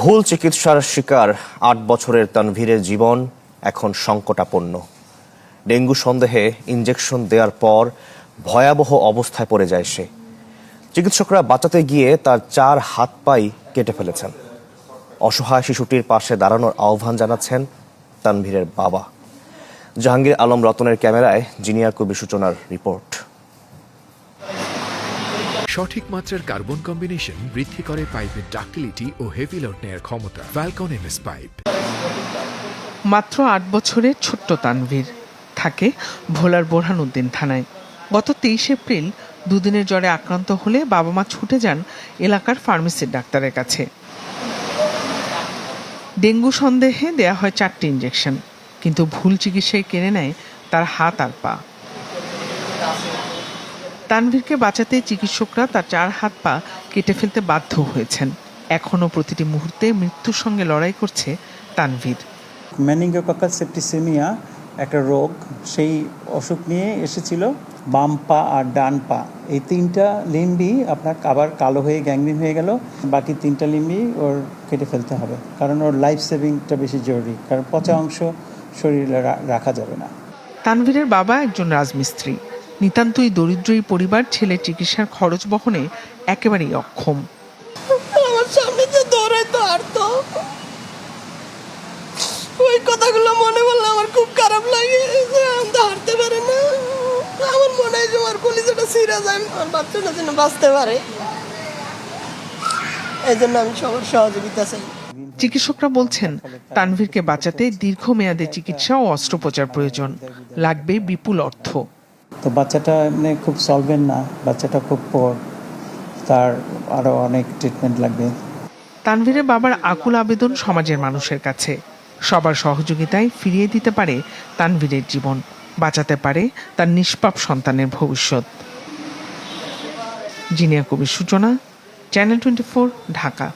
ভুল চিকিৎসার শিকার আট বছরের তানভীরের জীবন এখন সংকটাপন্ন। ডেঙ্গু সন্দেহে ইঞ্জেকশন দেওয়ার পর ভয়াবহ অবস্থায় পড়ে যায় সে। চিকিৎসকরা বাঁচাতে গিয়ে তার চার হাত পাই কেটে ফেলেছেন। অসহায় শিশুটির পাশে দাঁড়ানোর আহ্বান জানাচ্ছেন তানভীরের বাবা। জাহাঙ্গীর আলম রতনের ক্যামেরায় জিনিয়া কবি সূচনার রিপোর্ট। সঠিক মাত্রার কার্বন কম্বিনেশন বৃদ্ধি করে পাইপের ডাক্টিলিটি ও হেভি লোড নেয়ার ক্ষমতা। ভ্যালকন এমএস পাইপ মাত্র আট বছরের ছোট্ট তানভীর থাকে ভোলার বোরহানুদ্দিন থানায়। গত তেইশ এপ্রিল দুদিনের জ্বরে আক্রান্ত হলে বাবা মা ছুটে যান এলাকার ফার্মেসির ডাক্তারের কাছে। ডেঙ্গু সন্দেহে দেয়া হয় চারটি ইঞ্জেকশন কিন্তু ভুল চিকিৎসায় কেড়ে নেয় তার হাত আর পা। তানভীরকে বাঁচাতে চিকিৎসকরা তার চার হাত পা কেটে ফেলতে বাধ্য হয়েছেন। এখনও প্রতিটি মুহূর্তে মৃত্যুর সঙ্গে লড়াই করছে তানভীর। ম্যানিঙ্গোকাকাল সেপ্টিসেমিয়া একটা রোগ সেই অসুখ নিয়ে এসেছিল বাম পা আর ডান পা। এই তিনটা লিম্বই আপনার আবার কালো হয়ে গ্যাংগ্রিন হয়ে গেল। বাকি তিনটা লিম্বি ওর কেটে ফেলতে হবে। কারণ ওর লাইফ সেভিংটা বেশি জরুরি। কারণ পচা অংশ শরীরে রাখা যাবে না। তানভীরের বাবা একজন রাজমিস্ত্রি। নিতান্তই দরিদ্র এই পরিবার ছেলে চিকিৎসার খরচ বহনে একেবারেই অক্ষম। আমার সামনে যে দৌড়াইতো হারতো ওই কথাগুলো মনে পড়লে আমার খুব খারাপ লাগে যে আমি তো হারতে পারে না। আমার মনে হয় যে আমার কলিজাটা সিরা যায় আমার বাচ্চাটা যেন বাঁচতে পারে। এই জন্য আমি সবার সহযোগিতা চাই। চিকিৎসকরা বলছেন তানভীরকে বাঁচাতে দীর্ঘমেয়াদে চিকিৎসা ও অস্ত্রোপচার প্রয়োজন। লাগবে বিপুল অর্থ। তো বাচ্চাটা এমনি খুব সলভেন্ট না, বাচ্চাটা খুব পোর তার আরও অনেক ট্রিটমেন্ট লাগবে। তানভীরের বাবার আকুল আবেদন সমাজের মানুষের কাছে। সবার সহযোগিতায় ফিরিয়ে দিতে পারে তানভীরের জীবন, বাঁচাতে পারে তার নিষ্পাপ সন্তানের ভবিষ্যৎ। জিনিয়া কবির সূচনা চ্যানেল টোয়েন্টি ঢাকা।